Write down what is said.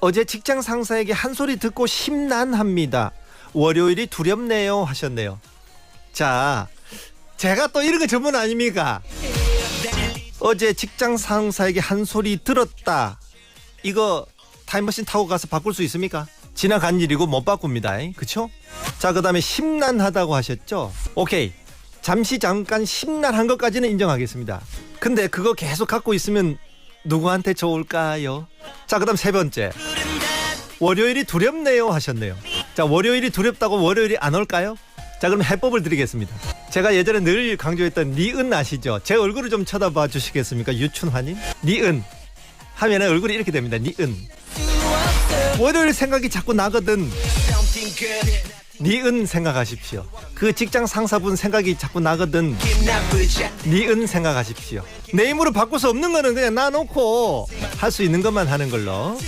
어제 직장 상사에게 한 소리 듣고 심란합니다. 월요일이 두렵네요 하셨네요. 자, 제가 또 이런 거 전문 아닙니까? 어제 직장 상사에게 한 소리 들었다. 이거 타임머신 타고 가서 바꿀 수 있습니까? 지나간 일이고 못 바꿉니다. 그쵸? 자, 그 다음에 심란하다고 하셨죠? 오케이. 잠시 잠깐 심란한 것까지는 인정하겠습니다. 근데 그거 계속 갖고 있으면 누구한테 좋을까요? 자, 그 다음 세 번째. 월요일이 두렵네요 하셨네요. 자, 월요일이 두렵다고 월요일이 안 올까요? 자, 그럼 해법을 드리겠습니다. 제가 예전에 늘 강조했던 니은 아시죠? 제 얼굴을 좀 쳐다봐 주시겠습니까? 유춘화님? 니은. 하면 얼굴이 이렇게 됩니다. 니은. 월요일 생각이 자꾸 나거든. 니은 생각하십시오. 그 직장 상사분 생각이 자꾸 나거든. 니은 생각하십시오. 내 힘으로 바꿀 수 없는 거는 그냥 놔놓고 할 수 있는 것만 하는 걸로.